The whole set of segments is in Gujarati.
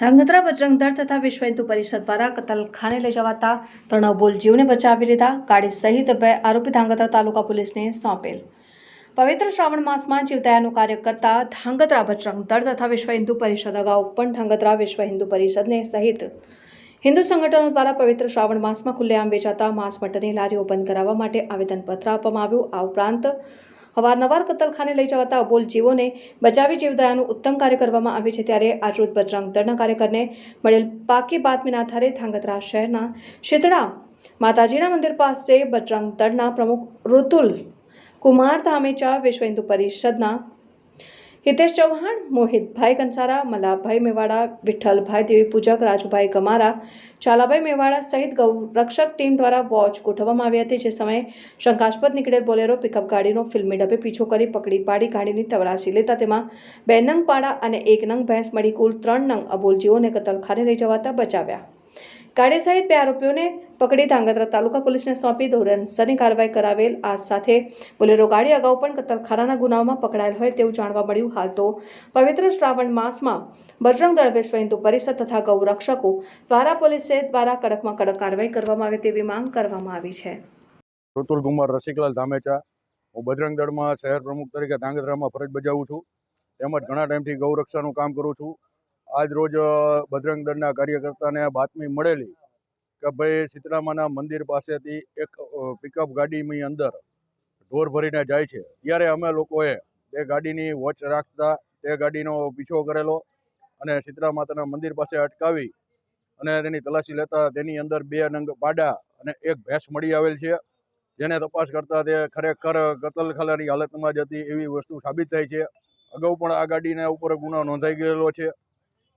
ધાંગધ્રા બજરંગદળ તથા વિશ્વ હિન્દુ પરિષદ દ્વારા કતલખાને લઈ જવાતા ત્રણ અબોલ જીવને બચાવી લીધા. ગાડી સહિત બે આરોપી ધાંગધ્રા તાલુકા પોલીસને સોંપેલ. પવિત્ર શ્રાવણ માસમાં જીવદયાનું કાર્ય કરતા ધાંગધ્રા બજરંગ દળ તથા વિશ્વ હિન્દુ પરિષદ અગાઉ પણ ધાંગધ્રા વિશ્વ હિન્દુ પરિષદને સહિત હિન્દુ સંગઠનો દ્વારા પવિત્ર શ્રાવણ માસમાં ખુલ્લેઆમ વેચાતા માંસ મટનની લારીઓ બંધ કરાવવા માટે આવેદનપત્ર આપવામાં આવ્યું. આ ઉપરાંત અવારનવાર કતલખાને લઈ જવાતા અબોલ જીવોને બચાવી જીવદયાનું ઉત્તમ કાર્ય કરવામાં આવ્યું છે ત્યારે આજરોજ બજરંગ દળના કાર્યકરને મળેલ પાકી બાતમીના આધારે ધાંગધ્રા શહેરના શીતળા માતાજીના મંદિર પાસે બજરંગ દળના પ્રમુખ ઋતુલ કુમાર ધામેચા વિશ્વ હિન્દુ પરિષદના હિતેશ ચૌહાણ, મોહિતભાઈ કંસારા, મલાભાઈ મેવાડા, વિઠ્ઠલભાઈ દેવી પૂજક, રાજુભાઈ ગમારા ચાલાભાઈ મેવાડા સહિત ગૌ રક્ષક ટીમ દ્વારા વોચ ગોઠવવામાં આવી હતી. જે સમયે શંકાસ્પદ નીકળેલ બોલેરો પિકઅપ ગાડીનો ફિલ્મી ડબે પીછો કરી પકડી પાડી ગાડીની તવરાશી લેતા તેમાં બે નંગ પાડા અને એક નંગ ભેંસ મળી કુલ ત્રણ નંગ અબોલ જીવોને કતલખાને લઈ જવાતા બચાવ્યા. ગાડી સહિત બે આરોપીઓને પકડી ધાંગધ્રા તાલુકા પોલીસને સોંપી ધોરણસરની કાર્યવાહી કરાવેલ આ સાથે. બોલેરો ગાડી અગાઉ પણ કતલખાનાના ગુનાઓમાં પકડાયેલ હોય તેવું જાણવા મળ્યું. હાલ તો પવિત્ર શ્રાવણ માસમાં બજરંગ દળ વિશ્વ હિન્દુ પરિષદ તથા ગૌ રક્ષકો દ્વારા પોલીસે દ્વારા કડકમાં કડક કાર્યવાહી કરવામાં આવે તેવી માંગ કરવામાં આવી છે. ઋતુલ કુમાર રસિકલાલ ધામેચા. હું બજરંગ દળમાં શહેર પ્રમુખ તરીકે ધાંગધ્રામાં ફરજ બજાવું છું. તેમજ ઘણા ટાઈમથી ગૌરક્ષાનું કામ કરું છું. આજ રોજ બજરંગ દળના કાર્યકર્તાને બાતમી મળેલી કે ભાઈ સીતરામાના મંદિર પાસેથી એક પિકઅપ ગાડીની અંદર ઢોર ભરીને જાય છે. ત્યારે અમે લોકોએ તે ગાડીની વોચ રાખતા તે ગાડીનો પીછો કરેલો અને સીતરા માતાના મંદિર પાસે અટકાવી અને તેની તલાશી લેતા તેની અંદર બે નંગ પાડા અને એક ભેંસ મળી આવેલ છે. જેને તપાસ કરતા તે ખરેખર કતલખાલાની હાલતમાં જ હતી એવી વસ્તુ સાબિત થઈ છે. અગાઉ પણ આ ગાડીના ઉપર ગુનો નોંધાઈ ગયેલો છે.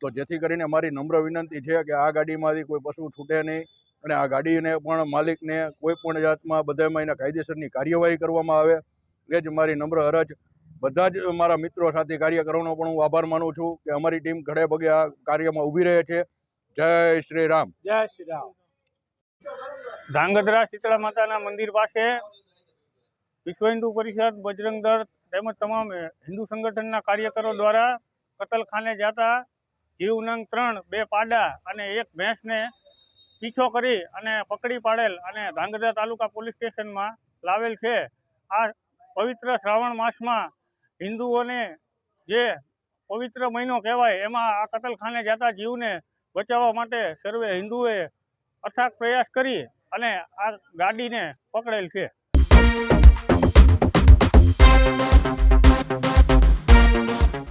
તો જેથી કરીને મારી નમ્ર વિનંતી છે કે આ ગાડીમાંથી કોઈ પશુ છૂટે નહીં અને આ ગાડીને પણ માલિકને કોઈ પણ જાતમાં બધામાં એના કાયદેસરની કાર્યવાહી કરવામાં આવે. એ જ મારી નમ્ર અરજ બધા જ મારા મિત્રો સાથે કાર્યકરોનો પણ હું આભાર માનું છું કે અમારી ટીમ ઘડે પગે આ કાર્યમાં ઊભી રહે છે. જય શ્રી રામ. જય શ્રી રામ. ધાંગધ્રા શીતળા માતાના મંદિર પાસે વિશ્વ હિન્દુ પરિષદ બજરંગ દળ તેમજ તમામ હિન્દુ સંગઠનના કાર્યકરો દ્વારા કતલખાને જતા જીવનંગ ત્રણ, બે પાડા અને એક ભેંસને પીછો કરી અને પકડી પાડેલ અને ધાંગધ્રા તાલુકા પોલીસ સ્ટેશનમાં લાવેલ છે. આ પવિત્ર શ્રાવણ માસમાં હિન્દુઓને જે પવિત્ર મહિનો કહેવાય, એમાં આ કતલખાને જતા જીવને બચાવવા માટે સર્વે હિન્દુએ અથાગ પ્રયાસ કરી અને આ ગાડીને પકડેલ છે.